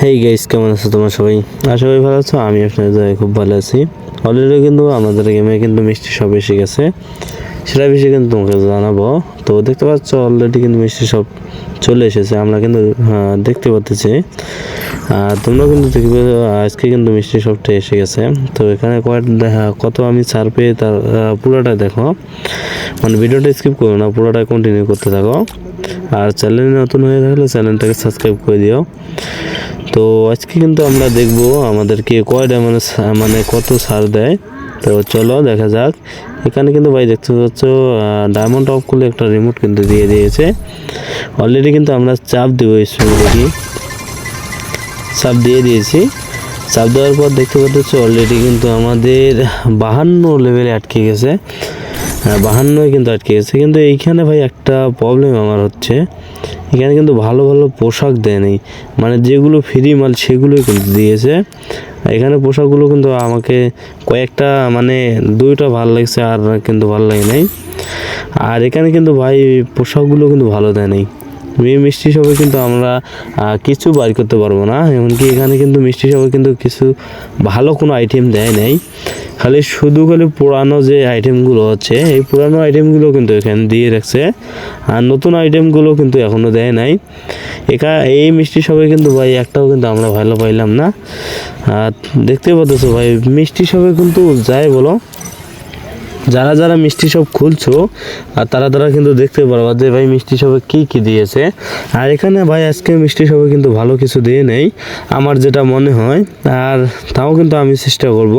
Hey guys কেমন আছো তোমরা সবাই? আশা করি ভালো আছো আমি আপনাদের জায়গায় খুব ভালো আছি। অলরেডি কিন্তু আমাদের গেমে কিন্তু মিষ্টি সব এসে গেছে। সেটা বিষয়ে কিন্তু তোমাকে জানাব। তো দেখতে পাচ্ছ অলরেডি কিন্তু মিষ্টি সব চলে এসেছে, আমরা কিন্তু দেখতে পাচ্ছি। আর তোমরা কিন্তু দেখবে, আজকে কিন্তু মিষ্টি সবটা এসে গেছে। তো এখানে কয়েক দেখা, কত আমি ছাড় পেয়ে তার পুরোটা দেখো। মানে ভিডিওটা স্কিপ করো না পুরোটা কন্টিনিউ করতে থাকো। আর চ্যানেল নতুন হয়ে থাকলে চ্যানেলটাকে সাবস্ক্রাইব করে দিও। তো আজকে কিন্তু আমরা দেখব আমাদেরকে কয়টা মানে মানে কত ছাড় দেয়। তো চলো দেখা যাক। এখানে কিন্তু ভাই দেখতে পাচ্ছ ডায়মন্ড অফ করলে একটা রিমোট কিন্তু দিয়ে দিয়েছে। অলরেডি কিন্তু আমরা চাপ দেবো এই সময় দেখি। চাপ দিয়ে দিয়েছি। চাপ দেওয়ার পর দেখতে পাচ্ছ অলরেডি কিন্তু আমাদের বাহান্ন লেভেলে আটকে গেছে। হ্যাঁ বাহান্নই কিন্তু আটকে গেছে। কিন্তু এইখানে ভাই একটা প্রবলেম আমার হচ্ছে। এখানে কিন্তু ভালো ভালো পোশাক দেয়নি। মানে যেগুলো ফ্রি মাল সেগুলোই কিন্তু দিয়েছে। এখানে পোশাকগুলো কিন্তু আমাকে কয়েকটা মানে দুইটা ভালো লাগছে আর কিন্তু ভালো লাগে নাই। আর এখানে কিন্তু ভাই পোশাকগুলো কিন্তু ভালো দেয় নাই এই মিষ্টি শপে কিন্তু আমরা কিছু বার করতে পারব না। এমনকি এখানে কিন্তু মিষ্টি শপে কিন্তু কিছু ভালো কোনো আইটেম দেয় নাই। খালি শুধু খালি পুরানো যে আইটেমগুলো আছে, এই পুরানো আইটেমগুলো কিন্তু এখানে দিয়ে রাখছে। আর নতুন আইটেমগুলো কিন্তু এখনও দেয় নাই। একা, এই মিষ্টি শপে কিন্তু ভাই একটাও কিন্তু আমরা ভালো পাইলাম না। আর দেখতে পাচ্ছ ভাই, মিষ্টি শপে কিন্তু যাই বলো, যারা যারা মিষ্টি সব খুলছো, আর তারা তারা কিন্তু দেখতে পারবা যে ভাই মিষ্টি সবে কি কি দিয়েছে। আর এখানে ভাই আজকে মিষ্টি সবে কিন্তু ভালো কিছু দিয়ে নেই, আমার যেটা মনে হয়, আর তাও কিন্তু আমি চেষ্টা করব।